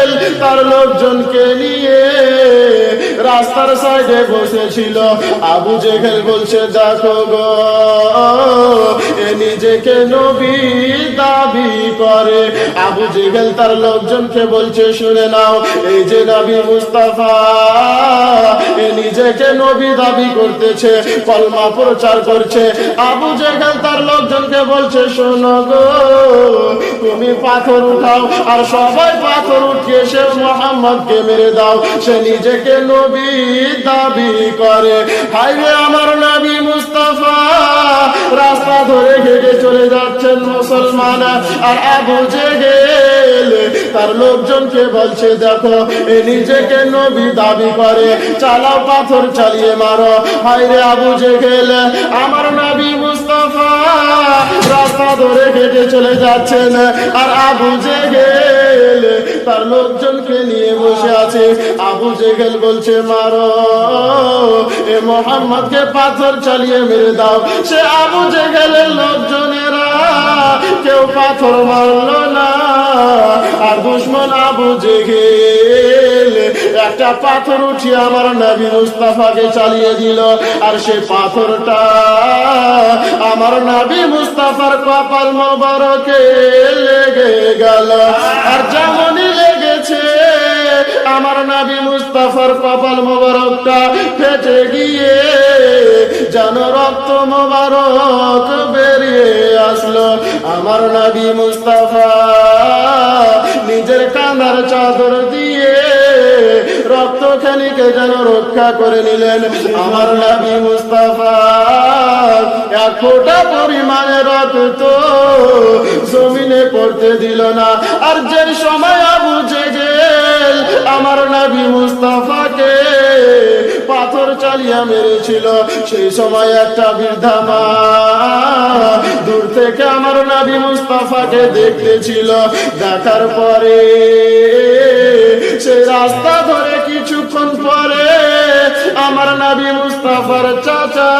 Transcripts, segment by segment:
জেহেল তার লোকজনকে নিয়ে। রাস্তার সাইডে বসেছিল আবু জেহেল বলছে, দেখো গো, এ নিজেকে নবী দাবি করে। আবু জেহেল তার লোকজনকে বলছে, শুনে নাও, এই যে নবী মুস্তাফা, এ নিজেকে নবী দাবি করতেছে, কলমা প্রচার করছে। আবু জেহেল তার লোকজনকে বলছে, শোনো গো, তুমি পাথর উঠাও আর সবাই পাথর উঠিয়ে সে মোহাম্মদকে মেরে দাও। সে নিজেকে নবী দাবি করে। হাইরে আমার নবী মুস্তাফা, রাস্তা ধরে হেঁটে চলে যাচ্ছেন মুসলমান আর তার লোকজনকে বলছে, দেখো নিজেকে নবী দাবি করে। চালাও পাথর, চালিয়ে মারো। হাইরে আবু জেহেল, আমার নবী মুস্তাফা রাস্তা ধরে হেঁটে চলে যাচ্ছেন। আর আবু জেহেল তার লোকজনকে নিয়ে বসে আছে। আবু জেহেল বলছে, মারো। এ মোহাম্মদকে পাথর চালিয়ে মেরে দাও। সে আবু জেহেলের লোকজনেরা পাথর মারলো না, আর দুশ্মন আবু জেহেল একটা পাথর উঠিয়ে আমার নবী মুস্তাফাকে চালিয়ে দিল। আর সে পাথরটা আমার নবী মুস্তাফার কপাল মোবারকে লেগে গেল। আর যেমনই লেগেছে, আমার নবী মুস্তাফার কপাল মোবারকটা ফেটে গিয়ে যেন রক্ত মোবারক বেরিয়ে আসলো। আমার নবী মুস্তাফা নিজের কানার চাদর দিয়ে রক্ত খানিকে যেন রক্ষা করে নিলেন। আমার নবী মুস্তাফা, এক ফোঁটা পরিমাণে রক্ত জমিনে পড়তে দিল না। আর যে সময় আবু আমার নবী মুস্তাফাকে পাথর চালিয়া মেরেছিল। সেই সময় একটা বৃদ্ধা মা দূর থেকে আমার নবী মুস্তাফাকে দেখতেছিল। দেখার পরে সে রাস্তা ধরে কিছুক্ষণ পরে আমার নবী মুস্তাফার চাচা,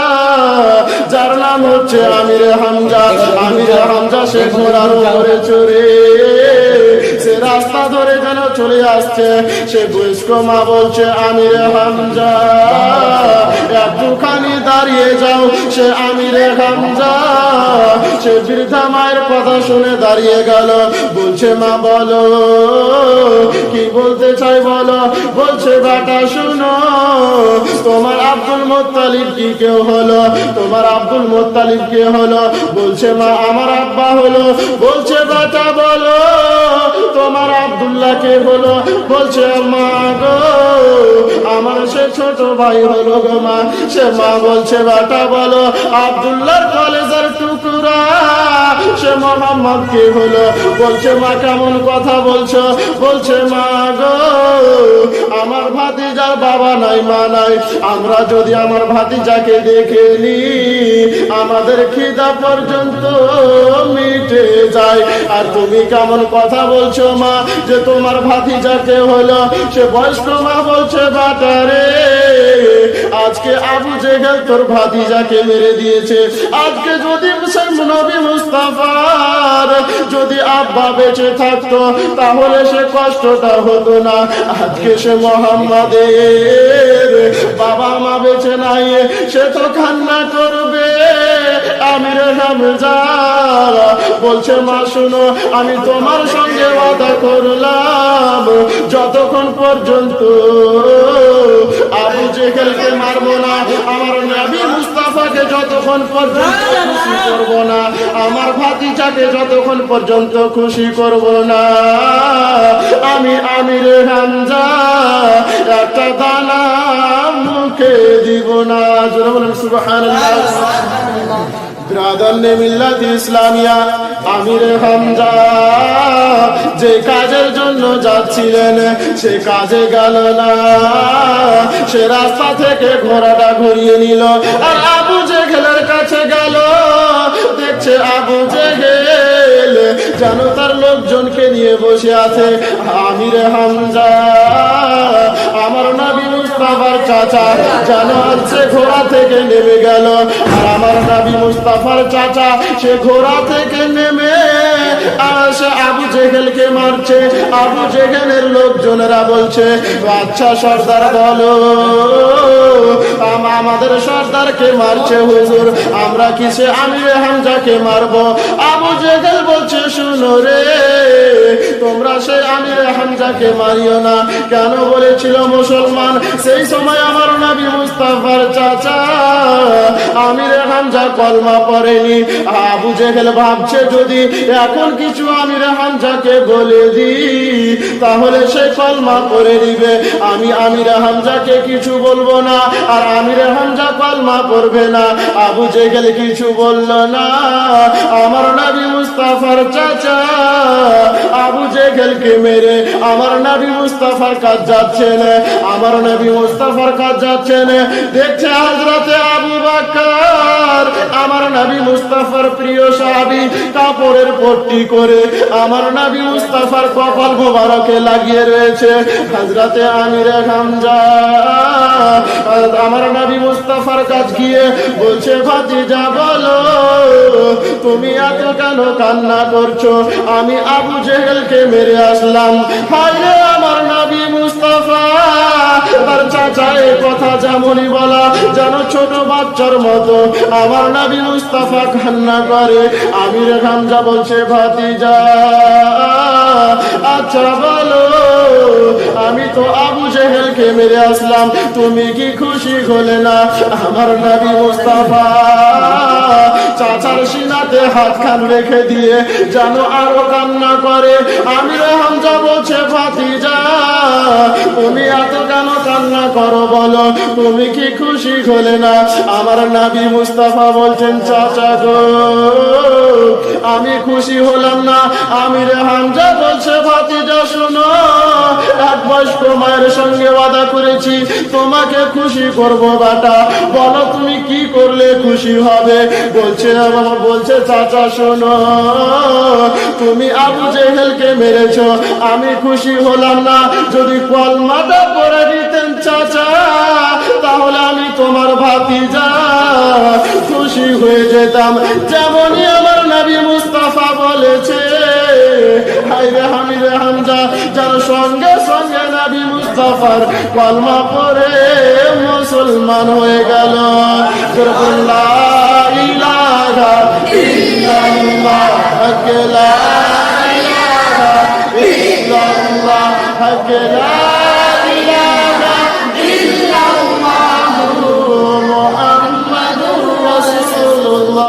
যার নাম হচ্ছে আমির হামজা। আমির হামজা সে ঘোড়ার উপরে চড়ে রাস্তা ধরে যেন চলে আসছে। সে বয়স্ক মা বলছে, আমির হামজা, একটুখানি দাঁড়িয়ে যাও। সে আমিরে হামজা, সে বৃদ্ধা মায়ের কথা শুনে দাঁড়িয়ে গেল। বলছে, মা, বলো, কি বলতে চাই বলো? বলছে, বাটা, শুনো, তোমার আব্দুল মোত্তালিব কি কেউ হলো? তোমার আব্দুল মোত্তালিব কে হলো? বলছে, মা, আমার আব্বা হলো। বলছে, বাটা, বলো তোমার আবদুল্লাহকে হলো বলছে, মা গো, আমার সে ছোট ভাই হলো গো মা। সে মা বলছে, বাটা বলো আবদুল্লাহ কলেজের টুকুরা। সে মোহাম্মদ কে হলো, বলছে, মা কেমন কথা বলছো? বলছে, মা গো আমার ভাতিজার বাবা নাই, মা নাই। আমরা যদি আমার ভাতিজাকে দেখে নি, আমাদের খিদা পর্যন্ত মিটে যায়। আর তুমি কেমন কথা বলছো, মা, যে তোমার ভাতিজাকে হলো, সে বয়স্ক মা বলছে বাটারে আজকে আবু জেগেল তোর ভাতিজাকে মেরে দিয়েছে। আজকে যদি নবী মুস্তাফার যদি আব্বা বেঁচে থাকতো, তাহলে সে কষ্টটা হতো না। আজকে সে মোহাম্মদের বাবা মা বেঁচে নাই, সে তো কান্না করবে। আমির হামজা বলছে, মা, শুনো, আমি তোমার সঙ্গে ওয়াদা করলাম। যতক্ষণ পর্যন্ত আবু জেহেলকে মারবো না আমার নবী মুস্তাফাকে যতক্ষণ পর্যন্ত খুশি করব না আমার ভাতিজাকে যতক্ষণ পর্যন্ত খুশি করব না। আমি আমির হামজা একটা দানা মুখে দিব না। জোরে বলেন সুবহানাল্লাহ। ব্রাদান্নে মিল্লাত ইসলামিয়া আমির হামজা যে কাজের জন্য যাচ্ছিলেন সে কাজে গেল না। সে রাস্তা থেকে ঘোড়াটা ঘুরিয়ে নিল। আর আবু জেহেলের কাছে গেল। দেখছে আবু জেহেল যেন তার লোকজনকে নিয়ে বসে আছে। আমির হামজা, আমার নাবি মুস্তাফার চাচা যেন আছে ঘোড়া থেকে নেমে গেল। আর আমার নাবি মুস্তাফার চাচা সে ঘোড়া থেকে নেমে আবু জেহেলকে মারছে, আবু জেহেলের লোকজনেরা বলছে আচ্ছা সর্দার বলো, আম- আমাদের সর্দারকে মারছে হুজুর, আমরা কিসে আমি হামজাকে মারবো? আবু জেহেল বলছে, শুনো রে তোমরা সে আমিরে হামজাকে মারিও না। কেন বলেছিল মুসলমান? সেই সময় আমার নবী মুস্তাফার চাচা আমিরে হামজা কলমা পড়েনি। আবু জেহেল ভাবছে যদি এখন কিছু আমিরে হামজাকে বলে দি তাহলে সে কলমা করে দিবে আমি আমিরে হামজাকে কিছু বলব না, আর আমিরে হামজা কলমা করবে না। আবু জেহেল কিছু বলল না। আমার নবী মুস্তাফার চাচা আবু জেহেলকে মেরে আমার নবী মুস্তাফার কাজ যাচ্ছেন আমার নবী মুস্তাফার কাজ যাচ্ছেন দেখছে হাজরাতে আবু বাক্কার আমার নবী মুস্তাফার প্রিয় সাহাবী কাপড়ের পট্টি করে আমার নবী মুস্তাফার কপাল মোবারকে লাগিয়ে রয়েছে। হাজরাতে আমিরে হামজা, আমার নবী মুস্তাফার কাজ গিয়ে বলছে, ভাতিজা বলো, তুমি এত কেন কান্না করছ? আমি আবু জেহেলকে মেরে আসলাম। হায় রে আমার নবী মুস্তাফা তার চাচা এ কথা যেমনই বলা, যেন ছোট বাচ্চার মতো আমার নবী মুস্তাফা কান্না করে। আমির হামজা বলছে, ভাতিজা আচ্ছা বলো, আমি তো আবু জেহেলকে মেরে আসলাম, তুমি কি খুশি হলে না আমার নাবি মুস্তাফা? চাচার সিনাতে হাত খান রেখে দিয়ে যেন আরও কান্না করে। আমি রহম যাব সে ফাতি যা তুমি এত কেন কান্না করো বলো? তুমি কি খুশি হলে না? আমার নাবি মুস্তাফা বলছেন, চাচা গো আমি খুশি হলাম না। আমি রে হামজা বলছে, ভাতিজা, শোনো। এক বয়স্ক মায়ের সঙ্গে ওয়াদা করেছি, তোমাকে খুশি করব বাটা। বলো তুমি কি করলে খুশি হবে? বলছে বাবা বলছে, চাচা, শোনো। তুমি আবু জেহেলকে মেরেছো, আমি খুশি হলাম না। যদি কলমাটা পরে দিতেন, চাচা, তাহলে আমি তোমার ভাতিজা খুশি হয়ে যেতাম। যেমনই আমার নবী মুস্তাফা বলেছে হাইরে হামিরে হামজা যার সঙ্গে সঙ্গে নবী মুস্তাফার কলমা পরে মুসলমান হয়ে গেল। ইলাহা ইল্লাল্লাহ